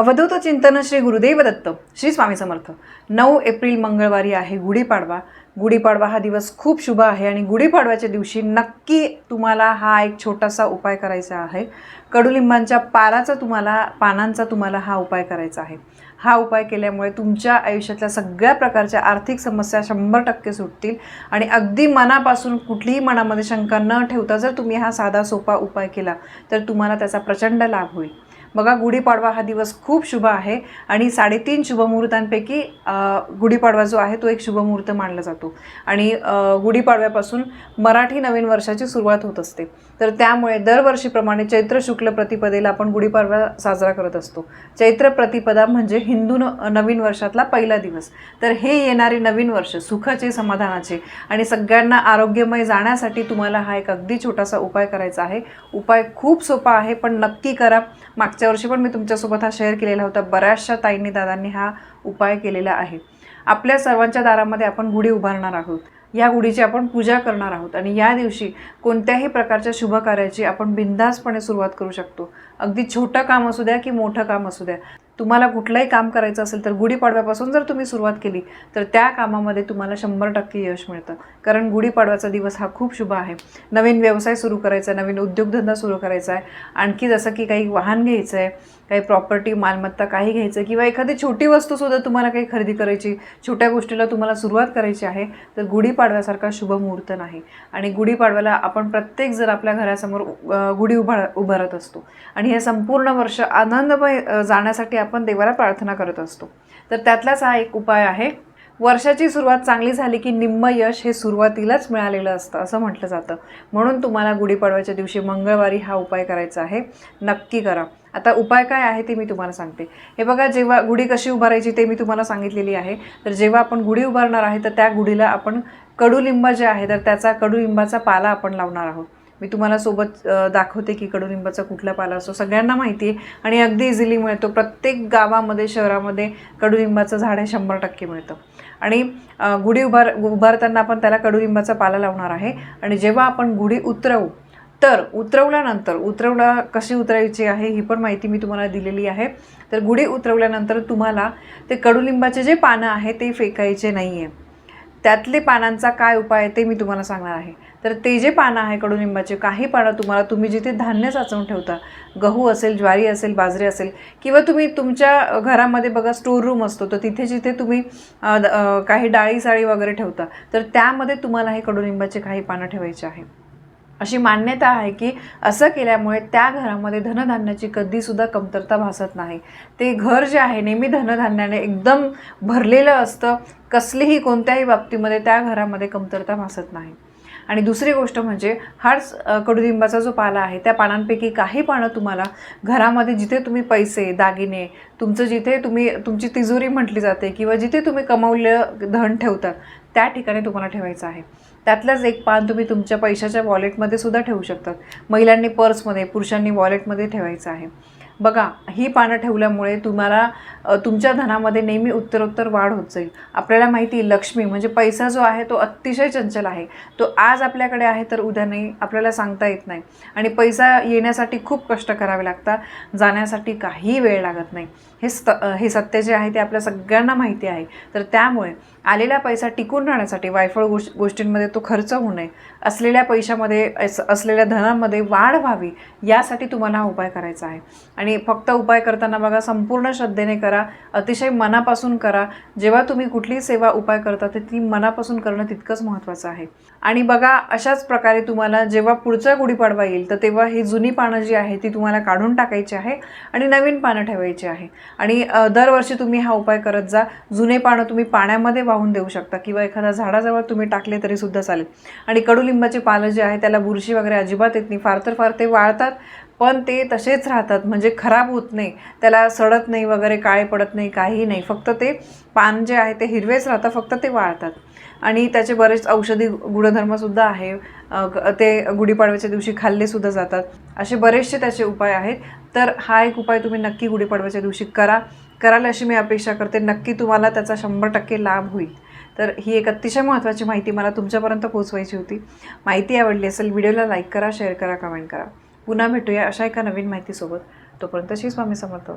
अवधूत चिंतन श्री गुरुदेव दत्त श्री स्वामी समर्थ. नऊ एप्रिल मंगळवारी आहे गुढीपाडवा. गुढीपाडवा हा दिवस खूप शुभ आहे आणि गुढीपाडव्याच्या दिवशी नक्की तुम्हाला हा एक छोटासा उपाय करायचा आहे. कडुलिंबांच्या पालाचा तुम्हाला पानांचा तुम्हाला हा उपाय करायचा आहे. हा उपाय केल्यामुळे तुमच्या आयुष्यातल्या सगळ्या प्रकारच्या आर्थिक समस्या शंभर टक्के सुटतील आणि अगदी मनापासून कुठलीही मनामध्ये शंका न ठेवता जर तुम्ही हा साधा सोपा उपाय केला तर तुम्हाला त्याचा प्रचंड लाभ होईल. बघा गुढीपाडवा हा दिवस खूप शुभ आहे आणि साडेतीन शुभमुहूर्तांपैकी गुढीपाडवा जो आहे तो एक शुभमुहूर्त मानला जातो. आणि गुढीपाडव्यापासून मराठी नवीन वर्षाची सुरुवात होत असते. तर त्यामुळे दरवर्षीप्रमाणे चैत्र शुक्ल प्रतिपदेला आपण गुढीपाडवा साजरा करत असतो. चैत्र प्रतिपदा म्हणजे हिंदू न- नवीन वर्षातला पहिला दिवस. तर हे येणारे नवीन वर्ष सुखाचे समाधानाचे आणि सगळ्यांना आरोग्यमय जाण्यासाठी तुम्हाला हा एक अगदी छोटासा उपाय करायचा आहे. उपाय खूप सोपा आहे पण नक्की करा. मागच्या वर्षी पण मी तुमच्यासोबत हा शेअर केलेला होता. बऱ्याचशा ताईंनी दादांनी हा उपाय केलेला आहे. आपल्या सर्वांच्या दारामध्ये आपण गुढी उभारणार आहोत. या गुढीची आपण पूजा करणार आहोत आणि या दिवशी कोणत्याही प्रकारच्या शुभ कार्याची आपण बिंदासपणे सुरुवात करू शकतो. अगदी छोटं काम असू द्या की मोठं काम असू द्या. तुम्हाला कुठलंही काम करायचं असेल तर गुढीपाडव्यापासून जर तुम्ही सुरुवात केली तर त्या कामामध्ये तुम्हाला शंभर टक्के यश मिळतं. कारण गुढीपाडव्याचा दिवस हा खूप शुभ आहे. नवीन व्यवसाय सुरू करायचा आहे नवीन उद्योगधंदा सुरू करायचा आहे. आणखी जसं की काही वाहन घ्यायचं आहे काही प्रॉपर्टी मालमत्ता काही घ्यायचं आहे किंवा एखादी छोटी वस्तूसुद्धा तुम्हाला काही खरेदी करायची छोट्या गोष्टीला तुम्हाला सुरुवात करायची आहे तर गुढीपाडव्यासारखा शुभ मुहूर्त नाही. आणि गुढीपाडव्याला आपण प्रत्येक जर आपल्या घरासमोर गुढी उभा उभारत असतो. आणि हे संपूर्ण वर्ष आनंदमय जाण्यासाठी आपण आपण देवाला प्रार्थना करत असतो. तर त्यातलाच हा एक उपाय आहे. वर्षाची सुरुवात चांगली झाली की निम्म यश हे सुरुवातीलाच मिळालेलं असतं असं म्हटलं जातं. म्हणून तुम्हाला गुढीपाडव्याच्या दिवशी मंगळवारी हा उपाय करायचा आहे. नक्की करा. आता उपाय काय आहे ते मी तुम्हाला सांगते. हे बघा जेव्हा गुढी कशी उभारायची ते मी तुम्हाला सांगितलेली आहे. तर जेव्हा आपण गुढी उभारणार आहे तर त्या गुढीला आपण कडुलिंब जे आहे तर त्याचा कडुलिंबाचा पाला आपण लावणार आहोत. मी तुम्हाला सोबत दाखवते की कडुलिंबाचा कुठला पाला असतो. सगळ्यांना माहिती आहे आणि अगदी इझिली मिळतो. प्रत्येक गावामध्ये शहरामध्ये कडुलिंबाचं झाड हे शंभर टक्के मिळतं. आणि गुढी उभार उभारताना आपण त्याला कडुलिंबाचा पाला लावणार आहे. आणि जेव्हा आपण गुढी उतरवू तर उतरवल्यानंतर उतरवला कशी उतरायची आहे ही पण माहिती मी तुम्हाला दिलेली आहे. तर गुढी उतरवल्यानंतर तुम्हाला ते कडुलिंबाचे जे पानं आहे ते फेकायचे नाही आहे त्यातले पानांचा काय उपाय आहे ते मी तुम्हाला सांगणार आहे. तर ते जे पानं आहे कडुलिंबाचे काही पानं तुम्हाला तुम्ही जिथे धान्य साचवून ठेवता गहू असेल ज्वारी असेल बाजरी असेल किंवा तुम्ही तुमच्या घरामध्ये बघा स्टोर रूम असतो तर तिथे जिथे तुम्ही काही डाळी साळी वगैरे ठेवता तर त्यामध्ये तुम्हाला हे कडुलिंबाचे काही पानं ठेवायचे आहे. अशी मान्यता आहे की असं केल्यामुळे त्या घरामध्ये धनधान्याची कधीसुद्धा कमतरता भासत नाही. ते घर जे आहे नेहमी धनधान्याने एकदम भरलेलं असतं कसलीही कोणत्याही बाबतीमध्ये त्या घरामध्ये कमतरता भासत नाही. आणि दुसरी गोष्ट म्हणजे हाच कडुलिंबाचा जो पाला आहे त्या पानांपैकी काही पानं तुम्हाला घरामध्ये जिथे तुम्ही पैसे दागिने तुमचं जिथे तुम्ही तुमची तिजोरी म्हटली जाते किंवा जिथे तुम्ही कमवलेलं धन ठेवतात त्या ठिकाणी तुम्हाला ठेवायचं आहे. त्यातलंच एक पान तुम्ही तुमच्या पैशाच्या वॉलेटमध्ये सुद्धा ठेवू शकतात. महिलांनी पर्समध्ये पुरुषांनी वॉलेटमध्ये ठेवायचं आहे. बघा ही पानं ठेवल्यामुळे तुम्हाला तुमच्या धनामध्ये नेहमी उत्तरोत्तर वाढ होत जाईल. आपल्याला माहिती लक्ष्मी म्हणजे पैसा जो आहे तो अतिशय चंचल आहे. तो आज आपल्याकडे आहे तर उद्या नाही आपल्याला सांगता येत नाही. आणि पैसा येण्यासाठी खूप कष्ट करावे लागतात जाण्यासाठी काही वेळ लागत नाही. हे स्त हे सत्य जे आहे ते आपल्या सगळ्यांना माहिती आहे. तर त्यामुळे आलेला पैसा टिकून राहण्यासाठी वायफळ गोष गोष्टींमध्ये तो खर्च होऊ नये. असलेल्या पैशामध्ये असलेल्या धनामध्ये वाढ व्हावी यासाठी तुम्हाला हा उपाय करायचा आहे. आणि फक्त उपाय करताना बघा संपूर्ण श्रद्धेने करा अतिशय मनापासून करा. जेव्हा तुम्ही कुठलीही सेवा उपाय करता तर ती मनापासून करणं तितकंच महत्त्वाचं आहे. आणि बघा अशाच प्रकारे तुम्हाला जेव्हा पुढचा गुढीपाडवा येईल तर तेव्हा ही जुनी पानं जी आहे ती तुम्हाला काढून टाकायची आहे आणि नवीन पानं ठेवायची आहे. आणि दरवर्षी तुम्ही हा उपाय करत जा. जुने पानं तुम्ही पाण्यामध्ये वाहून देऊ शकता किंवा एखाद्या झाडाजवळ तुम्ही टाकले तरी सुद्धा चालेल. आणि कडुलिंबाचे पानं जे आहे त्याला बुरशी वगैरे अजिबात येत नाही. फार तर फार ते वाळतात. पण ते तसेच राहतात. म्हणजे खराब होत नाही. त्याला सडत नाही वगैरे काळे पडत नाही काही नाही. फक्त ते पान जे आहे ते हिरवेच राहतात फक्त ते वाळतात. आणि त्याचे बरेच औषधी गुणधर्मसुद्धा आहे. ते गुढीपाडव्याच्या दिवशी खाल्लेसुद्धा जातात. असे बरेचसे त्याचे उपाय आहेत. तर हा एक उपाय तुम्ही नक्की गुढीपाडव्याच्या दिवशी करा. कराल अशी मी अपेक्षा करते. नक्की तुम्हाला त्याचा शंभर टक्के लाभ होईल. तर ही एक अतिशय महत्त्वाची माहिती मला तुमच्यापर्यंत पोहोचवायची होती. माहिती आवडली असेल व्हिडिओला लाईक करा शेअर करा कमेंट करा. पुन्हा भेटूया अशा एका नवीन माहितीसोबत. तोपर्यंत श्री स्वामी समर्थ.